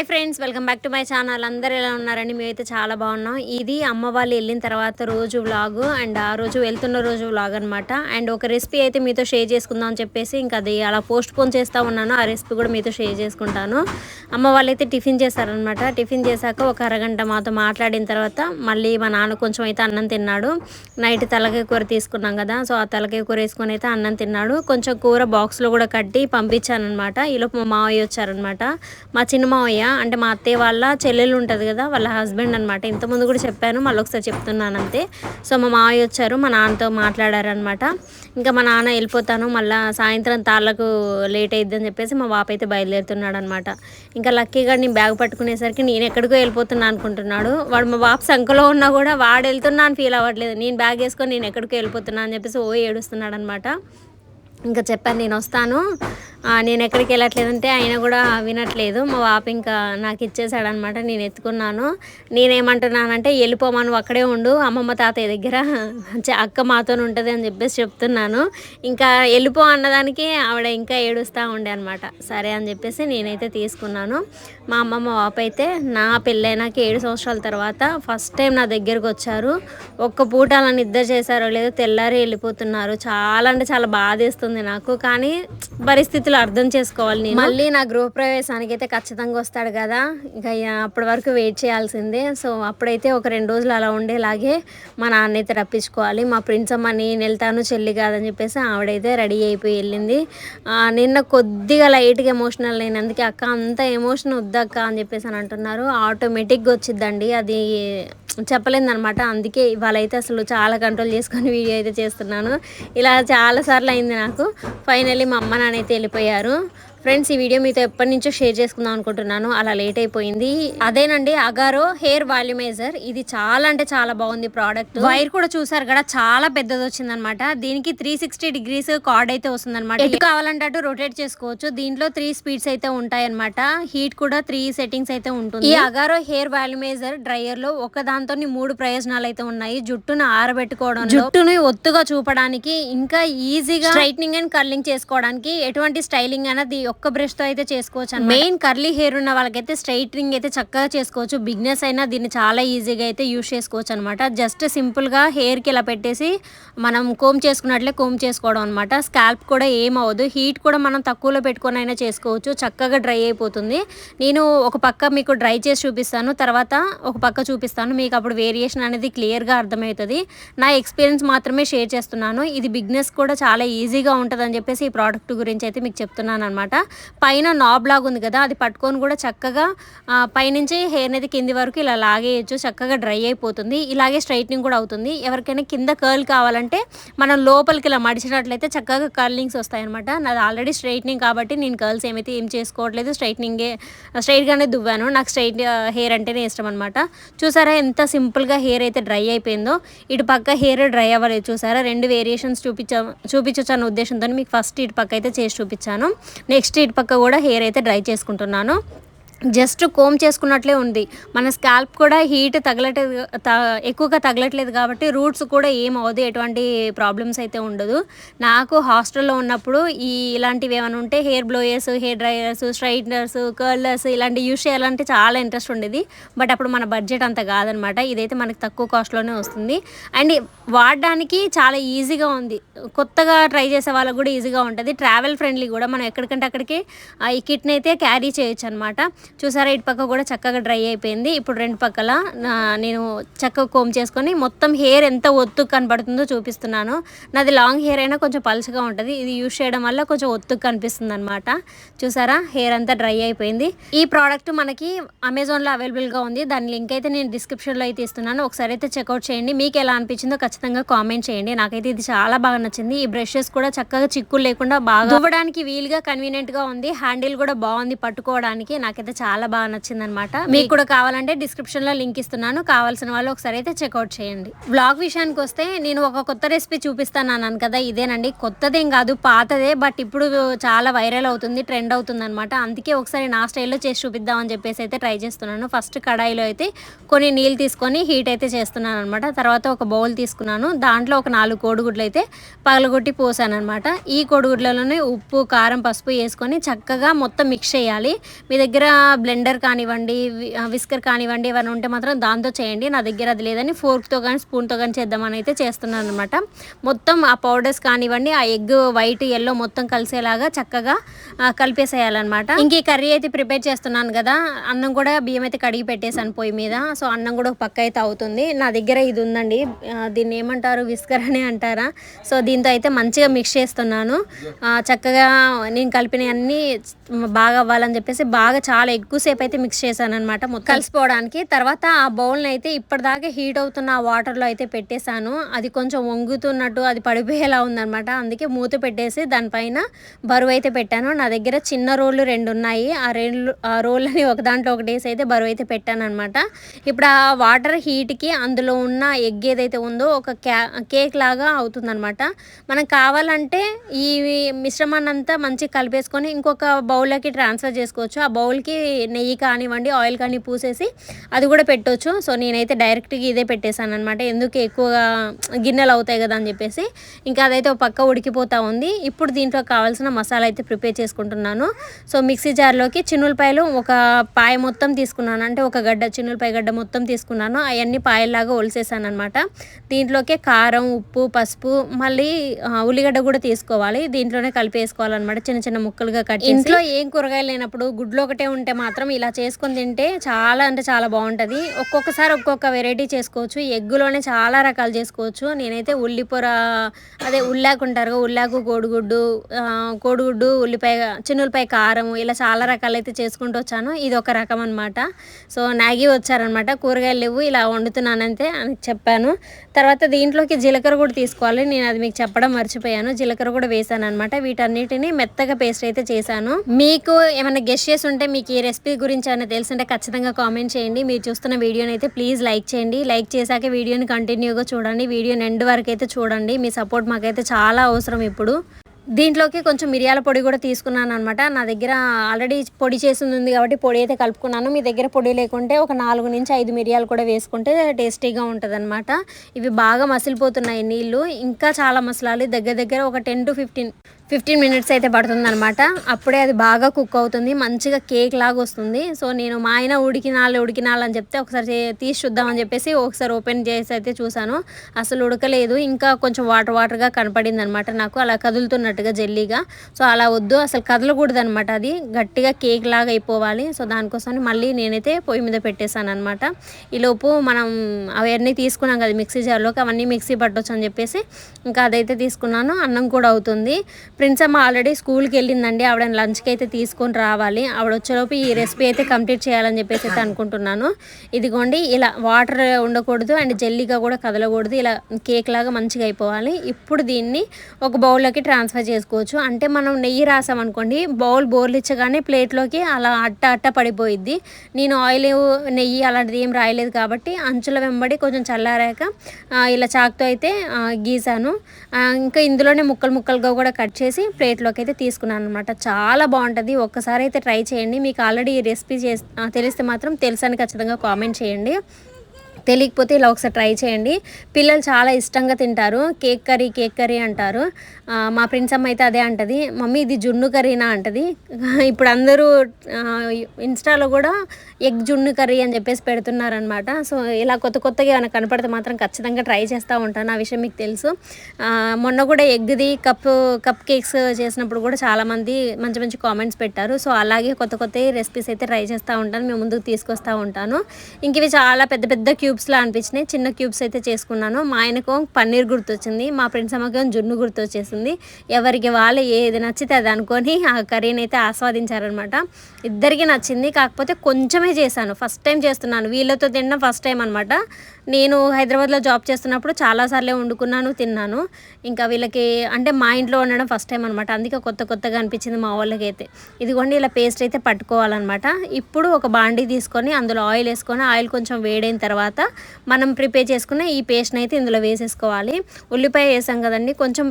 Hi friends welcome back to my channel. అందరు ఎలా ఉన్నారండి? మేమైతే చాలా బాగున్నాం. ఇది అమ్మ వాళ్ళు వెళ్ళిన తర్వాత రోజు వ్లాగ్ అండ్ ఆ రోజు వెళ్తున్న రోజు వ్లాగ్ అనమాట అండ్ ఒక రెసిపీ అయితే మీతో షేర్ చేసుకుందాం అని చెప్పేసి ఇంకా అది అలా పోస్ట్ పోన్ చేస్తూ ఉన్నాను. ఆ రెసిపీ కూడా మీతో షేర్ చేసుకుంటాను. అమ్మ వాళ్ళు అయితే టిఫిన్ చేశారనమాట టిఫిన్ చేశాక ఒక అరగంట మాతో మాట్లాడిన తర్వాత మళ్ళీ మా నాన్న కొంచెం అయితే అన్నం తిన్నాడు. నైట్ తలకాయ కూర తీసుకున్నాం కదా సో ఆ తలకాయ కూర వేసుకొని అయితే అన్నం తిన్నాడు. కొంచెం కూర బాక్స్లో కూడా కట్టి పంపించాను అనమాట ఈలోపు మా మావయ్య వచ్చారనమాట మా చిన్న మావయ్య అంటే మా అత్తయ్య వాళ్ళ చెల్లెలు ఉంటుంది కదా వాళ్ళ హస్బెండ్ అనమాట ఇంతకుముందు కూడా చెప్పాను మళ్ళీ ఒకసారి చెప్తున్నాను అంతే. సో మా మావయ్య వచ్చారు మా నాన్నతో మాట్లాడారనమాట ఇంకా మా నాన్న వెళ్ళిపోతాను మళ్ళీ సాయంత్రం తాళ్ళకు లేట్ అయిద్దని చెప్పేసి మా బాప అయితే బయలుదేరుతున్నాడు అనమాట ఇంకా లక్కీగా నేను బ్యాగ్ పట్టుకునేసరికి నేను ఎక్కడికో వెళ్ళిపోతున్నా అనుకుంటున్నాడు. వాడు మా బాప సంఖలో ఉన్నా కూడా వాడు వెళ్తున్నా అని ఫీల్ అవ్వట్లేదు. నేను బ్యాగ్ వేసుకొని నేను ఎక్కడికో వెళ్ళిపోతున్నా అని చెప్పేసి ఓ ఏడుస్తున్నాడు అనమాట ఇంకా చెప్పాను నేను వస్తాను. నేను ఎక్కడికి వెళ్ళట్లేదంటే ఆయన కూడా వినట్లేదు. మా బాప ఇంకా నాకు ఇచ్చేసాడనమాట నేను ఎత్తుకున్నాను. నేనేమంటున్నానంటే వెళ్ళిపోమాను అక్కడే ఉండు. అమ్మమ్మ తాతయ్య దగ్గర అక్క మాతో ఉంటుంది అని చెప్పేసి చెప్తున్నాను. ఇంకా వెళ్ళిపో అన్నదానికి ఆవిడ ఇంకా ఏడుస్తూ ఉండే అనమాట. సరే అని చెప్పేసి నేనైతే తీసుకున్నాను. మా అమ్మమ్మ బాప అయితే నా పెళ్ళైనాక ఏడు సంవత్సరాల తర్వాత ఫస్ట్ టైం నా దగ్గరకు వచ్చారు. ఒక్క పూట అలా నిద్ర చేశారో లేదో తెల్లారి వెళ్ళిపోతున్నారు. చాలా అంటే చాలా బాధేస్తుంది. నాకు. కానీ పరిస్థితులు అర్థం చేసుకోవాలి నేను. మళ్ళీ నా గృహప్రవేశానికి అయితే ఖచ్చితంగా వస్తాడు కదా. ఇక అప్పటి వరకు వెయిట్ చేయాల్సిందే. సో అప్పుడైతే ఒక రెండు రోజులు అలా ఉండేలాగే మా నాన్న అయితే రప్పించుకోవాలి. మా ప్రిన్స్ అమ్మ నేను వెళ్తాను చెల్లి కాదని చెప్పేసి ఆవిడైతే రెడీ అయిపోయి వెళ్ళింది. నిన్న కొద్దిగా లైట్గా ఎమోషనల్ అయినందుకే అక్క అంత ఎమోషన్ వద్దక్క అని చెప్పేసి అని అంటున్నారు. ఆటోమేటిక్గా వచ్చిద్దండి. అది చెప్పలేదన్నమాట. అందుకే ఇవాళ అయితే అసలు చాలా కంట్రోల్ చేసుకొని వీడియో అయితే చేస్తున్నాను. ఇలా చాలాసార్లు అయింది నాకు. ఫైనల్లీ మా అమ్మ నాన్న అయితే వెళ్ళిపోయారు. ఫ్రెండ్స్ ఈ వీడియో మీతో ఎప్పటి నుంచో షేర్ చేసుకుందాం అనుకుంటున్నాను. అలా లేట్ అయిపోయింది. అదేనండి అగారో హెయిర్ వాల్యూమైజర్ ఇది చాలా అంటే చాలా బాగుంది ప్రోడక్ట్ వైర్ కూడా చూసారు కదా చాలా పెద్దది వచ్చింది అనమాట దీనికి త్రీ సిక్స్టీ డిగ్రీస్ కార్డ్ అయితే వస్తుంది అనమాట ఎటు కావాలంటే అటు రొటేట్ చేసుకోవచ్చు. దీంట్లో త్రీ స్పీడ్స్ అయితే ఉంటాయి అనమాట హీట్ కూడా త్రీ సెట్టింగ్స్ అయితే ఉంటుంది. ఈ అగారో హెయిర్ వాల్యూమైజర్ డ్రైయర్లో ఒక దాంతో మూడు ప్రయోజనాలు అయితే ఉన్నాయి. జుట్టును ఆరబెట్టుకోవడం జుట్టుని ఒత్తుగా చూపడానికి ఇంకా ఈజీగా స్ట్రైట్నింగ్ అండ్ కర్లింగ్ చేసుకోవడానికి ఎటువంటి స్టైలింగ్ అనేది ఒక్క బ్రష్తో అయితే చేసుకోవచ్చు మెయిన్ కర్లీ హెయిర్ ఉన్న వాళ్ళకైతే స్ట్రైట్నింగ్ అయితే చక్కగా చేసుకోవచ్చు. బిగ్నెస్ అయినా దీన్ని చాలా ఈజీగా అయితే యూస్ చేసుకోవచ్చు అనమాట జస్ట్ సింపుల్గా హెయిర్కి ఇలా పెట్టేసి మనం కోమ్ చేసుకున్నట్లే కోమ్ చేసుకోవడం అనమాట స్కాల్ప్ కూడా ఏం అవ్వదు. హీట్ కూడా మనం తక్కువలో పెట్టుకొని అయినా చేసుకోవచ్చు. చక్కగా డ్రై అయిపోతుంది. నేను ఒక పక్క మీకు డ్రై చేసి చూపిస్తాను. తర్వాత ఒక పక్క చూపిస్తాను. మీకు అప్పుడు వేరియేషన్ అనేది క్లియర్గా అర్థమవుతుంది. నా ఎక్స్పీరియన్స్ మాత్రమే షేర్ చేస్తున్నాను. ఇది బిగ్నెస్ కూడా చాలా ఈజీగా ఉంటుందని చెప్పేసి ఈ ప్రోడక్ట్ గురించి అయితే మీకు చెప్తున్నాను అనమాట పైన నాబ్ లాగా ఉంది కదా అది పట్టుకొని కూడా చక్కగా పైనుంచి హెయిర్ అనేది కింది వరకు ఇలా లాగేయచ్చు చక్కగా డ్రై అయిపోతుంది. ఇలాగే స్ట్రైట్నింగ్ కూడా అవుతుంది. ఎవరికైనా కింద కర్ల్ కావాలంటే మనం లోపలికి ఇలా మడిచినట్లయితే చక్కగా కర్లింగ్స్ వస్తాయన్నమాట. నాది ఆల్రెడీ స్ట్రైట్నింగ్ కాబట్టి నేను కర్ల్స్ ఏమైతే ఏం చేసుకోవట్లేదు స్ట్రైట్నింగే స్ట్రైట్గానే దువ్వాను. నాకు స్ట్రైట్ హెయిర్ అంటేనే ఇష్టం అనమాట చూసారా ఎంత సింపుల్గా హెయిర్ అయితే డ్రై అయిపోయిందో? ఇటు పక్క హెయిర్ డ్రై అవ్వలేదు చూసారా? రెండు వేరియేషన్స్ చూపించా చూపించవచ్చు అన్న ఉద్దేశంతో మీకు ఫస్ట్ ఇటు పక్క అయితే చేసి చూపించాను. నెక్స్ట్ స్ట్రీట్ పక్క కూడా హెయిర్ అయితే డ్రై చేసుకుంటున్నాను. జస్ట్ కోమ్ చేసుకున్నట్లే ఉంది. మన స్కాల్ప్ కూడా హీట్ తగలట్లేదు త ఎక్కువగా తగలట్లేదు కాబట్టి రూట్స్ కూడా ఏం అవ్వదు ఎటువంటి ప్రాబ్లమ్స్ అయితే ఉండదు. నాకు హాస్టల్లో ఉన్నప్పుడు ఈ ఇలాంటివి ఏమైనా ఉంటే hair blowers hair dryers straighteners curlers ఇలాంటివి యూస్ చేయాలంటే చాలా ఇంట్రెస్ట్ ఉండేది. బట్ అప్పుడు మన బడ్జెట్ అంత కాదనమాట. ఇదైతే మనకి తక్కువ కాస్ట్లోనే వస్తుంది. అండ్ వాడడానికి చాలా ఈజీగా ఉంది. కొత్తగా ట్రై చేసే వాళ్ళకి కూడా ఈజీగా ఉంటుంది. ట్రావెల్ ఫ్రెండ్లీ కూడా మనం ఎక్కడికంటే అక్కడికి ఆ, ఈ కిట్ని అయితే క్యారీ చేయొచ్చు అనమాట చూసారా ఇటు పక్క కూడా చక్కగా డ్రై అయిపోయింది. ఇప్పుడు రెండు పక్కల నేను చక్కగా కోమ్ చేసుకొని మొత్తం హెయిర్ ఎంత ఒత్తు కనబడుతుందో చూపిస్తున్నాను. నాది లాంగ్ హెయిర్ అయినా కొంచెం పలుచగా ఉంటుంది. ఇది యూస్ చేయడం వల్ల కొంచెం ఒత్తు కనిపిస్తుంది అనమాట చూసారా హెయిర్ అంతా డ్రై అయిపోయింది. ఈ ప్రోడక్ట్ మనకి అమెజాన్లో అవైలబుల్గా ఉంది. దాని లింక్ అయితే నేను డిస్క్రిప్షన్లో అయితే ఇస్తున్నాను. ఒకసారి అయితే చెక్అవుట్ చేయండి. మీకు ఎలా అనిపించిందో ఖచ్చితంగా కామెంట్ చేయండి. నాకైతే ఇది చాలా బాగా నచ్చింది. ఈ బ్రషెస్ కూడా చక్కగా చిక్కులు లేకుండా బాగా దువ్వడానికి వీలుగా కన్వీనియంట్గా ఉంది. హ్యాండిల్ కూడా బాగుంది పట్టుకోవడానికి. నాకైతే చాలా బాగా నచ్చింది అనమాట మీకు కూడా కావాలంటే డిస్క్రిప్షన్లో లింక్ ఇస్తున్నాను. కావాల్సిన వాళ్ళు ఒకసారి అయితే చెక్అవుట్ చేయండి. బ్లాగ్ విషయానికి వస్తే నేను ఒక కొత్త రెసిపీ చూపిస్తాను అన్నాను కదా ఇదేనండి. కొత్తదేం కాదు పాతదే బట్ ఇప్పుడు చాలా వైరల్ అవుతుంది ట్రెండ్ అవుతుంది అనమాట అందుకే ఒకసారి నా స్టైల్లో చేసి చూపిద్దామని చెప్పేసి అయితే ట్రై చేస్తున్నాను. ఫస్ట్ కడాయిలో అయితే కొన్ని నీళ్ళు తీసుకొని హీట్ అయితే చేస్తున్నాను అనమాట తర్వాత ఒక బౌల్ తీసుకున్నాను. దాంట్లో ఒక నాలుగు కోడిగుడ్లు అయితే పగలగొట్టి పోసాను అనమాట ఈ కోడిగుడ్లలోనే ఉప్పు కారం పసుపు వేసుకొని చక్కగా మొత్తం మిక్స్ చేయాలి. మీ దగ్గర బ్లెండర్ కానివ్వండి విస్కర్ కానివ్వండి ఏమైనా ఉంటే మాత్రం దాంతో చేయండి. నా దగ్గర అది లేదని ఫోర్క్తో కానీ స్పూన్తో కానీ చేద్దామని అయితే చేస్తున్నాను అనమాట మొత్తం ఆ పౌడర్స్ కానివ్వండి ఆ ఎగ్ వైట్ ఎల్లో మొత్తం కలిసేలాగా చక్కగా కలిపేసేయాలన్నమాట. ఇంక ఈ కర్రీ అయితే ప్రిపేర్ చేస్తున్నాను కదా అన్నం కూడా బియ్యం అయితే కడిగి పెట్టేసాను పొయ్యి మీద. సో అన్నం కూడా ఒక పక్క అయితే అవుతుంది. నా దగ్గర ఇది ఉందండి దీన్ని ఏమంటారు విస్కర్ అని అంటారా? సో దీంతో అయితే మంచిగా మిక్స్ చేస్తున్నాను. చక్కగా నేను కలిపినవన్నీ బాగా అవ్వాలని చెప్పేసి బాగా చాలా ఎక్కువసేపు అయితే మిక్స్ చేశాను అనమాట మొత్తం కలిసిపోవడానికి. తర్వాత ఆ బౌల్ని అయితే ఇప్పటిదాకా హీట్ అవుతున్న ఆ వాటర్లో అయితే పెట్టేశాను. అది కొంచెం వంగుతున్నట్టు అది పడిపోయేలా ఉందనమాట అందుకే మూత పెట్టేసి దానిపైన బరువు అయితే పెట్టాను. నా దగ్గర చిన్న రోళ్ళు రెండు ఉన్నాయి. ఆ రెండు ఆ రోళ్ళని ఒక దాంట్లో ఒకటి వేసి అయితే బరువు అయితే పెట్టాను అనమాట ఇప్పుడు ఆ వాటర్ హీట్కి అందులో ఉన్న ఎగ్ ఏదైతే ఉందో ఒక క్యా కేక్ లాగా అవుతుందనమాట మనం కావాలంటే ఈ మిశ్రమాన్ని అంతా మంచిగా కలిపేసుకొని ఇంకొక బౌల్లోకి ట్రాన్స్ఫర్ చేసుకోవచ్చు. ఆ బౌల్కి నెయ్యి కానివ్వండి ఆయిల్ కానీ పూసేసి అది కూడా పెట్టవచ్చు సో నేనైతే డైరెక్ట్గా ఇదే పెట్టేశాను అనమాట ఎందుకు ఎక్కువగా గిన్నెలు అవుతాయి కదా అని చెప్పేసి. ఇంకా అదైతే ఒక పక్క ఉడికిపోతూ ఉంది. ఇప్పుడు దీంట్లో కావాల్సిన మసాలా అయితే ప్రిపేర్ చేసుకుంటున్నాను. సో మిక్సీ జార్లోకి చిన్నులపాయలు ఒక పాయ మొత్తం తీసుకున్నాను. అంటే ఒక గడ్డ చిన్నులపాయ గడ్డ మొత్తం తీసుకున్నాను. అవన్నీ పాయల్లాగా ఒలిసేసాను అనమాట దీంట్లోకే కారం ఉప్పు పసుపు మళ్ళీ ఉల్లిగడ్డ కూడా తీసుకోవాలి. దీంట్లోనే కలిపేసుకోవాలన్నమాట. చిన్న చిన్న ముక్కలుగా కట్ ఇంట్లో ఏం కూరగాయలు లేనప్పుడు గుడ్లు ఒకటే ఉంటే మాత్రం ఇలా చేసుకొని తింటే చాలా అంటే చాలా బాగుంటుంది. ఒక్కొక్కసారి ఒక్కొక్క వెరైటీ చేసుకోవచ్చు. ఎగ్గులోనే చాలా రకాలు చేసుకోవచ్చు. నేనైతే ఉల్లిపొర అదే ఉల్లాకు ఉంటారు ఉల్లాకు కోడిగుడ్డు కోడిగుడ్డు ఉల్లిపాయ చిన్నులపాయ కారం ఇలా చాలా రకాలు అయితే చేసుకుంటూ వచ్చాను. ఇది ఒక రకం అనమాట సో నాగి వచ్చారనమాట కూరగాయలు లేవు ఇలా వండుతున్నానంతే అని చెప్పాను. తర్వాత దీంట్లోకి జీలకర్ర కూడా తీసుకోవాలి. నేను అది మీకు చెప్పడం మర్చిపోయాను. జీలకర్ర కూడా వేసాను అనమాట వీటన్నిటిని మెత్తగా పేస్ట్ అయితే చేశాను. మీకు ఏమైనా గెస్ట్ చేసి ఉంటే మీకు రెసిపీ గురించి ఏమైనా తెలిసింటే ఖచ్చితంగా కామెంట్ చేయండి. మీరు చూస్తున్న వీడియోని అయితే ప్లీజ్ లైక్ చేయండి. లైక్ చేశాక వీడియోని కంటిన్యూగా చూడండి. వీడియోని ఎండ్ వరకు అయితే చూడండి. మీ సపోర్ట్ మాకైతే చాలా అవసరం ఇప్పుడు. దీంట్లోకి కొంచెం మిరియాల పొడి కూడా తీసుకున్నాను అనమాట నా దగ్గర ఆల్రెడీ పొడి చేసింది ఉంది కాబట్టి పొడి అయితే కలుపుకున్నాను. మీ దగ్గర పొడి లేకుంటే ఒక నాలుగు నుంచి ఐదు మిరియాలు కూడా వేసుకుంటే టేస్టీగా ఉంటుంది ఇవి బాగా మసిలిపోతున్నాయి నీళ్ళు. ఇంకా చాలా మసలాలి. దగ్గర దగ్గర ఒక ten to fifteen fifteen minutes అయితే పడుతుంది అనమాట అప్పుడే అది బాగా కుక్ అవుతుంది మంచిగా కేక్ లాగా వస్తుంది. సో నేను మా ఆయన ఉడికినాలు ఉడికినాలు అని చెప్తే ఒకసారి చే- తీసి చూద్దామని చెప్పేసి ఒకసారి ఓపెన్ చేసి అయితే చూసాను అసలు ఉడకలేదు ఇంకా కొంచెం వాటర్ వాటర్గా కనపడింది అనమాట నాకు. అలా కదులుతున్నట్టుగా జెల్లీగా. సో అలా వద్దు అసలు కదలకూడదు అనమాట అది. గట్టిగా కేక్ లాగా అయిపోవాలి. సో దానికోసం మళ్ళీ నేనైతే పొయ్యి మీద పెట్టేశాను అనమాట ఈలోపు మనం అవన్నీ తీసుకున్నాం కదా మిక్సీ జార్లోకి అవన్నీ మిక్సీ పట్టొచ్చు అని చెప్పేసి ఇంకా అదైతే తీసుకున్నాను. అన్నం కూడా అవుతుంది. ప్రిన్స్ అమ్మ ఆల్రెడీ స్కూల్కి వెళ్ళిందండి. ఆవిడ లంచ్కి అయితే తీసుకొని రావాలి. ఆవిడ వచ్చేలోపు ఈ రెసిపీ అయితే కంప్లీట్ చేయాలని చెప్పేసి అయితే అనుకుంటున్నాను. ఇదిగోండి ఇలా వాటర్ ఉండకూడదు అండ్ జెల్లీగా కూడా కదలకూడదు. ఇలా కేక్ లాగా మంచిగా అయిపోవాలి. ఇప్పుడు దీన్ని ఒక బౌల్లోకి ట్రాన్స్ఫర్ చేసుకోవచ్చు. అంటే మనం నెయ్యి రాసామనుకోండి బౌల్ బోర్లిచ్చగానే ప్లేట్లోకి అలా అట్ట అట్ట పడిపోయిద్ది. నేను ఆయిల్ నెయ్యి అలాంటిది ఏం రాయలేదు కాబట్టి అంచుల వెంబడి కొంచెం చల్లారాక ఇలా చాక్తో అయితే గీసాను. ఇంకా ఇందులోనే ముక్కలు ముక్కలుగా కూడా కట్ చేసి ప్లేట్లోకి అయితే తీసుకున్నాను అనమాట చాలా బాగుంటుంది. ఒక్కసారి అయితే ట్రై చేయండి. మీకు ఆల్రెడీ ఈ రెసిపీ చేసి తెలిస్తే మాత్రం తెలుసని ఖచ్చితంగా కామెంట్ చేయండి. తెలియకపోతే ఇలా ఒకసారి ట్రై చేయండి. పిల్లలు చాలా ఇష్టంగా తింటారు. కేక్ కర్రీ కేక్ కర్రీ అంటారు. మా ఫ్రెండ్స్ అమ్మ అయితే అదే అంటది. మమ్మీ ఇది జున్ను కర్రీనా? అంటది. ఇప్పుడు అందరూ ఇన్స్టాలో కూడా ఎగ్ జున్ను కర్రీ అని చెప్పేసి పెడుతున్నారనమాట సో ఇలా కొత్త కొత్తగా ఏమైనా కనపడితే మాత్రం ఖచ్చితంగా ట్రై చేస్తూ ఉంటాను. ఆ విషయం మీకు తెలుసు. మొన్న కూడా ఎగ్ది కప్ కప్ కేక్స్ చేసినప్పుడు కూడా చాలామంది మంచి మంచి కామెంట్స్ పెట్టారు. సో అలాగే కొత్త కొత్త రెసిపీస్ అయితే ట్రై చేస్తూ ఉంటాను. మేము ముందుకు తీసుకొస్తూ ఉంటాను. ఇంక ఇవి చాలా పెద్ద పెద్ద క్యూ క్యూబ్స్లా అనిపించినాయి. చిన్న క్యూబ్స్ అయితే చేసుకున్నాను. మా ఆయనకు పన్నీర్ గుర్తొచ్చింది. మా ఫ్రెండ్స్ అమ్మకేమో జున్ను గుర్తొచ్చేసింది. ఎవరికి వాళ్ళు ఏది నచ్చితే అది అనుకొని ఆ కర్రీని అయితే ఆస్వాదించారనమాట ఇద్దరికి నచ్చింది. కాకపోతే కొంచెమే చేశాను. ఫస్ట్ టైం చేస్తున్నాను. వీళ్ళతో తినడం ఫస్ట్ టైం అనమాట నేను హైదరాబాద్లో జాబ్ చేస్తున్నప్పుడు చాలాసార్లే వండుకున్నాను తిన్నాను. ఇంకా వీళ్ళకి అంటే మా ఇంట్లో వండడం ఫస్ట్ టైం అనమాట అందుకే కొత్త కొత్తగా అనిపించింది మా వాళ్ళకి అయితే ఇదిగోండి ఇలా పేస్ట్ అయితే పట్టుకోవాలన్నమాట. ఇప్పుడు ఒక బాండీ తీసుకొని అందులో ఆయిల్ వేసుకొని ఆయిల్ కొంచెం వేడైన తర్వాత మనం ప్రిపేర్ చేసుకున్న ఈ పేస్ట్ని అయితే ఇందులో వేసేసుకోవాలి. ఉల్లిపాయ వేసాం కదండి కొంచెం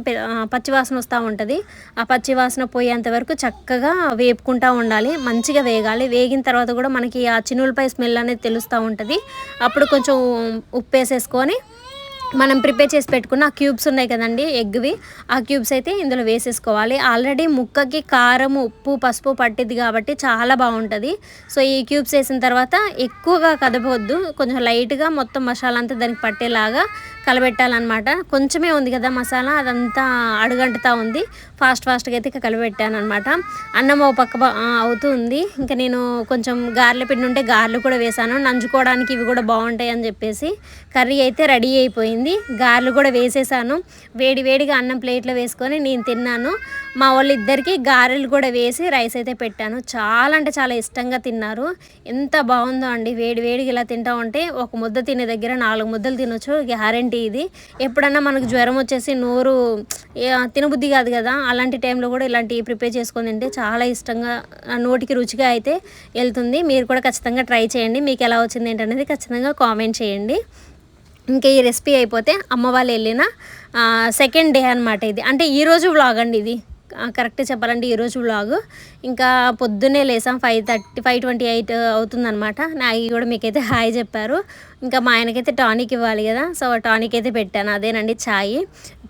పచ్చివాసన వస్తూ ఉంటుంది. ఆ పచ్చివాసన పోయేంత వరకు చక్కగా వేపుకుంటూ ఉండాలి మంచిగా వేగాలి. వేగిన తర్వాత కూడా మనకి ఆ చిన్నులపాయ స్మెల్ అనేది తెలుస్తూ ఉంటుంది. అప్పుడు కొంచెం ఉప్పు వేసేసుకొని మనం ప్రిపేర్ చేసి పెట్టుకున్న ఆ క్యూబ్స్ ఉన్నాయి కదండి ఎగ్వి ఆ క్యూబ్స్ అయితే ఇందులో వేసేసుకోవాలి. ఆల్రెడీ ముక్కకి కారం ఉప్పు పసుపు పట్టింది కాబట్టి చాలా బాగుంటుంది. సో ఈ క్యూబ్స్ వేసిన తర్వాత ఎక్కువగా కదపవద్దు కొంచెం లైట్గా మొత్తం మసాలా అంతా దానికి పట్టేలాగా కలబెట్టాలన్నమాట. కొంచెమే ఉంది కదా మసాలా అదంతా అడుగంటుతా ఉంది. ఫాస్ట్ ఫాస్ట్గా అయితే ఇక అనమాట అన్నం ఓ పక్క అవుతూ ఉంది. ఇంకా నేను కొంచెం గారెల పిండి ఉంటే గారెలు కూడా వేసాను. నంచుకోవడానికి ఇవి కూడా బాగుంటాయి అని చెప్పేసి కర్రీ అయితే రెడీ అయిపోయింది. గారెలు కూడా వేసేసాను. వేడి వేడిగా అన్నం ప్లేట్లో వేసుకొని నేను తిన్నాను. మా వాళ్ళు ఇద్దరికి గారెలు కూడా వేసి రైస్ అయితే పెట్టాను. చాలా అంటే చాలా ఇష్టంగా తిన్నారు. ఎంత బాగుందో అండి. వేడి వేడిగా ఇలా తింటా ఉంటే ఒక ముద్ద తినే దగ్గర నాలుగు ముద్దలు తినొచ్చు. గ్యారెంటీ ఇది? ఎప్పుడన్నా మనకు జ్వరం వచ్చేసి నోరు తినబుద్ధి కాదు కదా? అలాంటి టైంలో కూడా ఇలాంటివి ప్రిపేర్ చేసుకొని తింటే చాలా ఇష్టంగా నోటికి రుచిగా అయితే వెళ్తుంది. మీరు కూడా ఖచ్చితంగా ట్రై చేయండి. మీకు ఎలా వచ్చింది ఏంటనేది ఖచ్చితంగా కామెంట్ చేయండి. ఇంకా ఈ రెసిపీ అయిపోతే అమ్మ వాళ్ళు వెళ్ళిన సెకండ్ డే అనమాట ఇది. అంటే ఈరోజు వ్లాగ్ అండి ఇది. కరెక్ట్ చెప్పాలంటే ఈరోజు వ్లాగ్ ఇంకా పొద్దున్నే లేసాం five thirty five twenty eight అవుతుందన్నమాట. నాకు కూడా మీకైతే హాయ్ చెప్పారు. ఇంకా మా ఆయనకైతే టానిక్ ఇవ్వాలి కదా సో టానిక్ అయితే పెట్టాను. అదేనండి ఛాయ్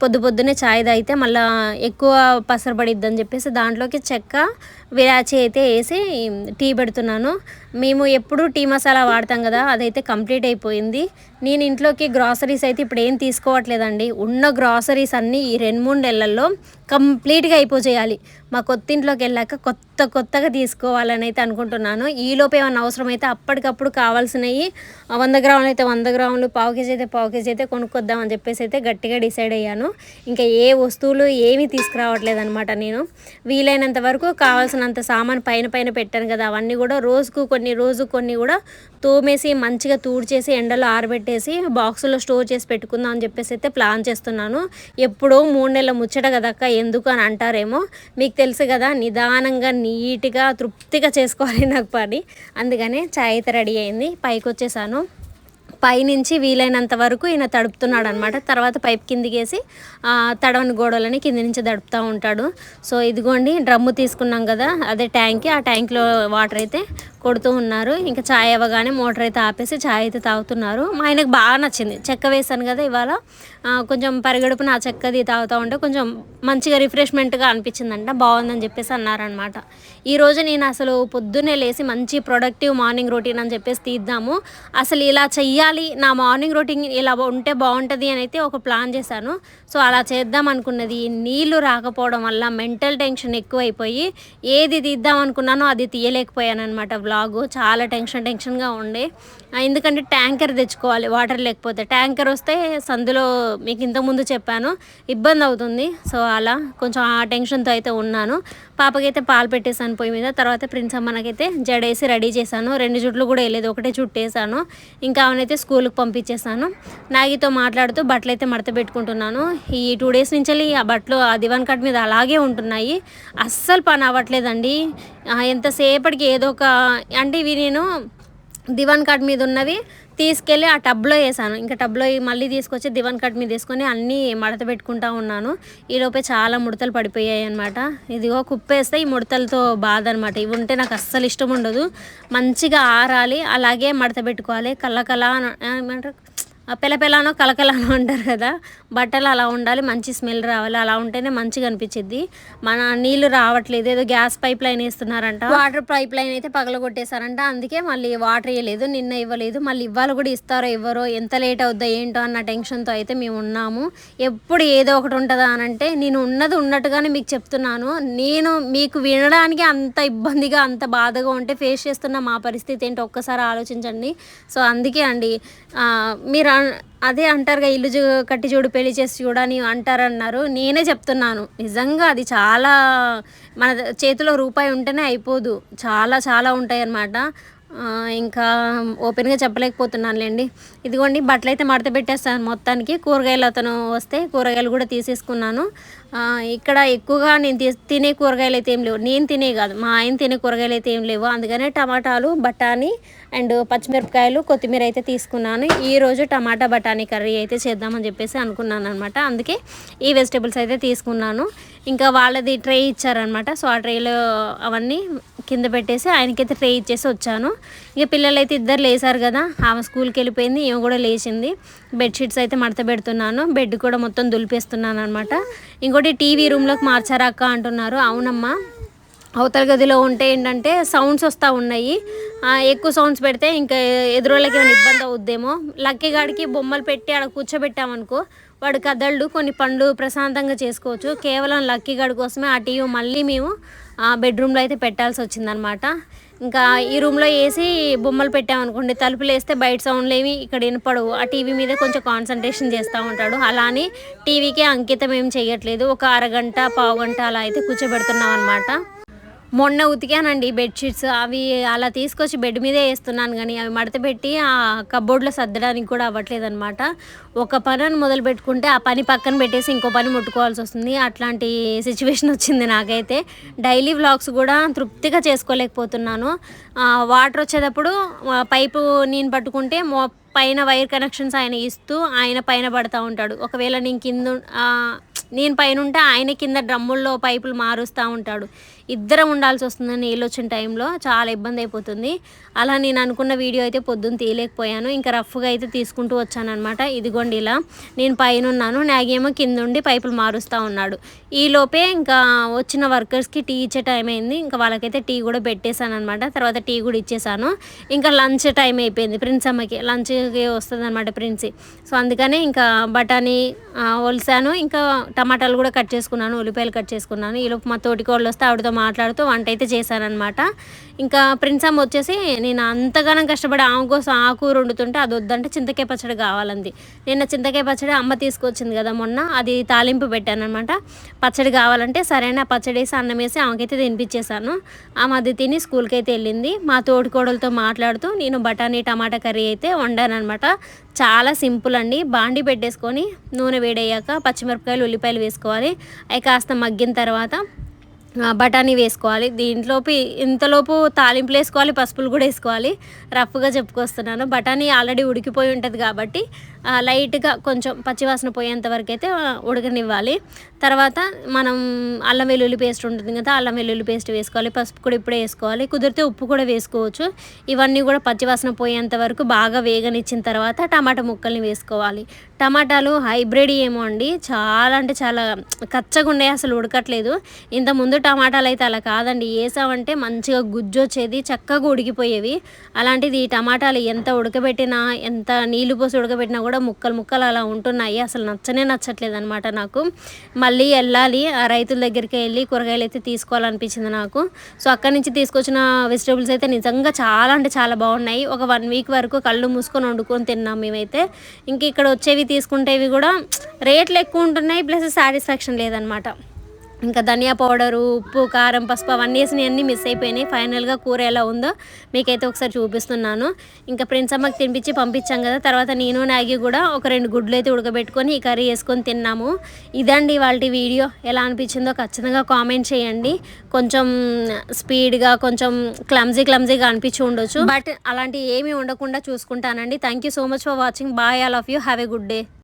పొద్దు పొద్దున్నే ఛాయ్ తాగితే మళ్ళీ ఎక్కువ పసరబడిద్ది చెప్పేసి దాంట్లోకి చెక్క విరాచి అయితే వేసి టీ పెడుతున్నాను. మేము ఎప్పుడు టీ మసాలా వాడతాం కదా అదైతే కంప్లీట్ అయిపోయింది. నేను ఇంట్లోకి గ్రాసరీస్ అయితే ఇప్పుడు ఏం తీసుకోవట్లేదండి. ఉన్న గ్రాసరీస్ అన్నీ ఈ రెండు మూడు నెలల్లో కంప్లీట్గా అయిపోచేయాలి. మా కొత్త ఇంట్లోకి వెళ్ళాక కొత్త కొత్తగా తీసుకోవాలని అయితే అనుకుంటున్నాను. ఈలోపు ఏమైనా అవసరమైతే అప్పటికప్పుడు కావాల్సినవి వంద గ్రాములు అయితే వంద గ్రాములు పావు కేజీ అయితే పావు కేజీ అయితే కొనుక్కొద్దామని చెప్పేసి అయితే గట్టిగా డిసైడ్ అయ్యాను. ఇంకా ఏ వస్తువులు ఏమీ తీసుకురావట్లేదు అనమాట నేను. వీలైనంత వరకు కావాల్సినంత సామాన్ పైన పైన పెట్టాను కదా అవన్నీ కూడా రోజుకు కొన్ని రోజు కొన్ని కూడా తోమేసి మంచిగా తూడ్చేసి ఎండలో ఆరబెట్టేసి బాక్సులో స్టోర్ చేసి పెట్టుకుందాం అని చెప్పేసి అయితే ప్లాన్ చేస్తున్నాను. ఎప్పుడో మూడు నెలల ముచ్చట కదక్క ఎందుకు అని అంటారేమో. మీకు తెలుసు కదా నిదానంగా నీట్గా తృప్తిగా చేసుకోవాలి నాకు పని. అందుకనే చాయ్ అయితే రెడీ అయింది. పైకి వచ్చేసాను. పైనుంచి వీలైనంత వరకు ఈయన తడుపుతున్నాడు అనమాట తర్వాత పైప్ కిందికేసి వేసి తడవని గోడలని కింది నుంచి తడుపుతూ ఉంటాడు. సో ఇదిగోండి డ్రమ్ము తీసుకున్నాం కదా అదే ట్యాంక్. ఆ ట్యాంక్లో వాటర్ అయితే కొడుతూ ఉన్నారు. ఇంకా చాయ్ అవ్వగానే మోటార్ అయితే ఆపేసి చాయ్ అయితే తాగుతున్నారు. మా ఆయనకు బాగా నచ్చింది. చెక్క వేసాను కదా ఇవాళ. కొంచెం పరిగడుపున ఆ చెక్కది తాగుతూ ఉంటే కొంచెం మంచిగా రిఫ్రెష్మెంట్గా అనిపించిందంట. బాగుందని చెప్పేసి అన్నారనమాట ఈరోజు నేను అసలు పొద్దున్నే లేసి మంచి ప్రొడక్టివ్ మార్నింగ్ రొటీన్ అని చెప్పేసి తీద్దాము. అసలు ఇలా చెయ్యాలి నా మార్నింగ్ రొటీన్ ఇలా ఉంటే బాగుంటుంది అని అయితే ఒక ప్లాన్ చేశాను. సో అలా చేద్దాం అనుకున్నది. నీళ్ళు రాకపోవడం వల్ల మెంటల్ టెన్షన్ ఎక్కువైపోయి ఏది తీద్దాం అనుకున్నానో అది తీయలేకపోయాను అనమాట వ్లాగ్ చాలా టెన్షన్ టెన్షన్గా ఉండే. ఎందుకంటే ట్యాంకర్ తెచ్చుకోవాలి వాటర్ లేకపోతే. ట్యాంకర్ వస్తే సందులో మీకు ఇంతకుముందు చెప్పాను ఇబ్బంది అవుతుంది. సో అలా కొంచెం ఆ టెన్షన్తో అయితే ఉన్నాను. పాపకైతే పాలు పెట్టేశాను పొయ్యి మీద. తర్వాత ప్రిన్స్ అమ్మనకైతే జడేసి రెడీ చేశాను. రెండు జుట్లు కూడా వేయలేదు ఒకటే జుట్టు వేసాను ఇంకా ఆమెనైతే స్కూల్కి పంపించేశాను. నాగితో మాట్లాడుతూ బట్టలు అయితే మడత పెట్టుకుంటున్నాను. ఈ టూ డేస్ నుంచి ఆ బట్టలు ఆ దివాన్ కట్ మీద అలాగే ఉంటున్నాయి. అస్సలు పని అవ్వట్లేదండి. ఎంతసేపటికి ఏదో ఒక అంటే ఇవి నేను దివాన్ కాట్ మీద ఉన్నవి తీసుకెళ్ళి ఆ టబ్లో వేసాను. ఇంకా టబ్లో మళ్ళీ తీసుకొచ్చి దివన్ కట్ మీద తీసుకొని అన్నీ మడత పెట్టుకుంటా ఉన్నాను. ఈలోపే చాలా ముడతలు పడిపోయాయి అనమాట ఇదిగో కుప్పేస్తే ఈ ముడతలతో బాధ అనమాట ఇవి ఉంటే నాకు అస్సలు ఇష్టం ఉండదు. మంచిగా ఆరాలి అలాగే మడత పెట్టుకోవాలి. కళ్ళ కళ ఏమంటారు? పెలపెలానో కలకలానో అంటారు కదా బట్టలు అలా ఉండాలి మంచి స్మెల్ రావాలి అలా ఉంటేనే మంచిగా అనిపించింది మన నీళ్ళు రావట్లేదు ఏదో గ్యాస్ పైప్ లైన్ వేస్తున్నారంట. వాటర్ పైప్ లైన్ అయితే పగలగొట్టేశారంట అందుకే మళ్ళీ వాటర్ ఇవ్వలేదు నిన్న ఇవ్వలేదు మళ్ళీ ఇవ్వాలి కూడా ఇస్తారో ఇవ్వరో ఎంత లేట్ అవుద్దా ఏంటో అన్న టెన్షన్తో అయితే మేము ఉన్నాము. ఎప్పుడు ఏదో ఒకటి ఉంటుందా అని అంటే నేను ఉన్నది ఉన్నట్టుగానే మీకు చెప్తున్నాను. నేను మీకు వినడానికి అంత ఇబ్బందిగా అంత బాధగా ఉంటే ఫేస్ చేస్తున్న మా పరిస్థితి ఏంటో ఒక్కసారి ఆలోచించండి. సో అందుకే అండి మీరు అదే అంటారుగా ఇల్లు చూ కట్టి చూడు పెళ్ళి చేసి చూడని అంటారన్నారు. నేనే చెప్తున్నాను. నిజంగా అది చాలా మన చేతిలో రూపాయి ఉంటేనే అయిపోదు. చాలా చాలా ఉంటాయి అన్నమాట ఇంకా ఓపెన్గా చెప్పలేకపోతున్నానులేండి. ఇదిగోండి బట్టలు అయితే మడత పెట్టేస్తాను మొత్తానికి. కూరగాయలు అతను వస్తే కూరగాయలు కూడా తీసేసుకున్నాను. ఇక్కడ ఎక్కువగా నేను తినే కూరగాయలు అయితే ఏం లేవు. నేను తినే కాదు మా ఆయన తినే కూరగాయలు అయితే ఏం లేవు. అందుకనే టమాటాలు బఠానీ అండ్ పచ్చిమిరపకాయలు కొత్తిమీర అయితే తీసుకున్నాను. ఈరోజు టమాటా బఠానీ కర్రీ అయితే చేద్దామని చెప్పేసి అనుకున్నాను అనమాట అందుకే ఈ వెజిటేబుల్స్ అయితే తీసుకున్నాను. ఇంకా వాళ్ళది ట్రే ఇచ్చారనమాట సో ఆ ట్రేలో అవన్నీ కింద పెట్టేసి ఆయనకైతే ట్రే ఇచ్చేసి వచ్చాను. ఇక పిల్లలు అయితే ఇద్దరు లేసారు కదా ఆమె స్కూల్కి వెళ్ళిపోయింది ఈమె కూడా లేచింది. బెడ్షీట్స్ అయితే మడత పెడుతున్నాను బెడ్ కూడా మొత్తం దులిపేస్తున్నాను అనమాట ఇంకోటి టీవీ రూమ్లోకి మార్చారా అక్క అంటున్నారు. అవునమ్మా అవతల గదిలో ఉంటే ఏంటంటే సౌండ్స్ వస్తూ ఉన్నాయి. ఎక్కువ సౌండ్స్ పెడితే ఇంకా ఎదురోళ్ళకి ఏమైనా ఇబ్బంది అవుద్దేమో. లక్కీ గాడికి బొమ్మలు పెట్టి ఆడ కూర్చోబెట్టామనుకో వాడు కదళ్ళు కొన్ని పండ్లు ప్రశాంతంగా చేసుకోవచ్చు. కేవలం లక్కీ గాడి కోసమే ఆ టీవీ మళ్ళీ మేము బెడ్రూమ్లో అయితే పెట్టాల్సి వచ్చిందనమాట ఇంకా ఈ రూమ్లో వేసి బొమ్మలు పెట్టామనుకోండి తలుపులు వేస్తే బయట సౌండ్లు ఏమి ఇక్కడ వినపడవు. ఆ టీవీ మీద కొంచెం కాన్సన్ట్రేషన్ చేస్తూ ఉంటాడు. అలా అని టీవీకి అంకితం ఏం చేయట్లేదు ఒక అరగంట పావు గంట అలా అయితే కూర్చోబెడుతున్నాం అనమాట మొన్న ఉతికానండి బెడ్షీట్స్. అవి అలా తీసుకొచ్చి బెడ్ మీదే వేస్తున్నాను కానీ అవి మడత పెట్టి ఆ కబోర్డ్లో సర్దడానికి కూడా అవ్వట్లేదు అనమాట ఒక పనిని మొదలు పెట్టుకుంటే ఆ పని పక్కన పెట్టేసి ఇంకో పని ముట్టుకోవాల్సి వస్తుంది. అట్లాంటి సిచ్యువేషన్ వచ్చింది నాకైతే. డైలీ వ్లాగ్స్ కూడా తృప్తిగా చేసుకోలేకపోతున్నాను. వాటర్ వచ్చేటప్పుడు పైపు నేను పట్టుకుంటే మో పైన వైర్ కనెక్షన్స్ ఆయన ఇస్తూ ఆయన పైన పడుతూ ఉంటాడు. ఒకవేళ నేను కింద నేను పైన ఉంటే ఆయన కింద డ్రమ్ముల్లో పైపులు మారుస్తూ ఉంటాడు. ఇద్దరం ఉండాల్సి వస్తుందని నీళ్ళు వచ్చిన టైంలో చాలా ఇబ్బంది అయిపోతుంది. అలా నేను అనుకున్న వీడియో అయితే పొద్దున్న తీయలేకపోయాను. ఇంకా రఫ్గా అయితే తీసుకుంటూ వచ్చాను అనమాట ఇదిగోండి ఇలా. నేను పైన ఉన్నాను. నాగేమో కింద ఉండి పైపులు మారుస్తూ ఉన్నాడు. ఈ లోపే ఇంకా వచ్చిన వర్కర్స్కి టీ ఇచ్చే టైం అయింది. ఇంకా వాళ్ళకైతే టీ కూడా పెట్టేశాను అనమాట తర్వాత టీ కూడా ఇచ్చేసాను ఇంకా లంచ్ టైం అయిపోయింది. ప్రిన్స్ అమ్మకి లంచ్కి వస్తుంది అనమాట ప్రిన్సి. సో అందుకనే ఇంకా బఠానీ ఆ, ఒలిసాను. ఇంకా టమాటాలు కూడా కట్ చేసుకున్నాను. ఉల్లిపాయలు కట్ చేసుకున్నాను. ఈలోపు మా తోటికోళ్ళు వస్తే ఆవిడతో మాట్లాడుతూ వంట అయితే చేశానమాట ఇంకా ప్రిన్స్ అమ్మ వచ్చేసి నేను అంతగానం కష్టపడి ఆమె కోసం ఆ కూర వండుతుంటే అది వద్దంటే చింతకాయ పచ్చడి కావాలంది. నిన్న చింతకాయ పచ్చడి అమ్మ తీసుకొచ్చింది కదా మొన్న అది తాలింపు పెట్టానమాట పచ్చడి కావాలంటే సరైన పచ్చడి వేసి అన్నం వేసి ఆమెకైతే తినిపించేశాను ఆమె అది తిని స్కూల్కి అయితే వెళ్ళింది. మా తోడుకోడలతో మాట్లాడుతూ నేను బఠానీ టమాటా కర్రీ అయితే వండాను అనమాట చాలా సింపుల్ అండి. బాండి పెట్టేసుకొని నూనె వేడయ్యాక పచ్చిమిరపకాయలు ఉల్లిపాయలు వేసుకోవాలి. అవి కాస్త మగ్గిన తర్వాత బఠానీ వేసుకోవాలి. దీంట్లోపు ఇంతలోపు తాలింపులు వేసుకోవాలి పసుపులు కూడా వేసుకోవాలి. రఫ్గా చెప్పుకొస్తున్నాను. బఠానీ ఆల్రెడీ ఉడికిపోయి ఉంటుంది కాబట్టి లైట్గా కొంచెం పచ్చివాసన పోయేంత వరకు అయితే ఉడకనివ్వాలి. తర్వాత మనం అల్లం వెల్లుల్లి పేస్ట్ ఉంటుంది కదా అల్లం వెల్లుల్లి పేస్ట్ వేసుకోవాలి. పసుపు కూడా ఇప్పుడే వేసుకోవాలి. కుదిరితే ఉప్పు కూడా వేసుకోవచ్చు. ఇవన్నీ కూడా పచ్చివాసన పోయేంత వరకు బాగా వేగనిచ్చిన తర్వాత టమాటా ముక్కల్ని వేసుకోవాలి. టమాటాలు హైబ్రిడ్ ఏమో అండి. చాలా అంటే చాలా కచ్చగా ఉన్నాయి అసలు ఉడకట్లేదు. ఇంత ముందు టమాటాలు అయితే అలా కాదండి. వేసామంటే మంచిగా గుజ్జు వచ్చేది చక్కగా ఉడికిపోయేవి. అలాంటిది ఈ టమాటాలు ఎంత ఉడకబెట్టినా ఎంత నీళ్ళు పోసి ఉడకబెట్టినా కూడా ముక్కలు ముక్కలు అలా ఉంటున్నాయి. అసలు నచ్చనే నచ్చట్లేదు అనమాట నాకు. మళ్ళీ వెళ్ళాలి. ఆ రైతుల దగ్గరికి వెళ్ళి కూరగాయలు అయితే తీసుకోవాలనిపించింది నాకు. సో అక్కడి నుంచి తీసుకొచ్చిన వెజిటేబుల్స్ అయితే నిజంగా చాలా అంటే చాలా బాగున్నాయి. ఒక వన్ వీక్ వరకు కళ్ళు మూసుకొని వండుకొని తిన్నాం మేమైతే. ఇంక ఇక్కడ వచ్చేవి తీసుకుంటేవి కూడా రేట్లు ఎక్కువ ఉంటున్నాయి. ప్లస్ సాటిస్ఫాక్షన్ లేదనమాట ఇంకా ధనియా పౌడరు ఉప్పు కారం పసుపు అవన్నీ వేసినవి అన్నీ మిస్ అయిపోయినాయి. ఫైనల్గా కూర ఎలా ఉందో మీకైతే ఒకసారి చూపిస్తున్నాను. ఇంకా ఫ్రెండ్స్ అమ్మకి తినిపించి పంపించాం కదా తర్వాత నేను నాగి కూడా ఒక రెండు గుడ్లు అయితే ఉడకబెట్టుకొని ఈ కర్రీ వేసుకొని తిన్నాము. ఇదండి వాళ్ళ వీడియో. ఎలా అనిపించిందో ఖచ్చితంగా కామెంట్ చేయండి. కొంచెం స్పీడ్గా కొంచెం క్లమ్జీ క్లమ్జీగా అనిపించి ఉండొచ్చు. బట్ అలాంటివి ఏమీ ఉండకుండా చూసుకుంటానండి. Thank you so much for watching bye all of you have a good day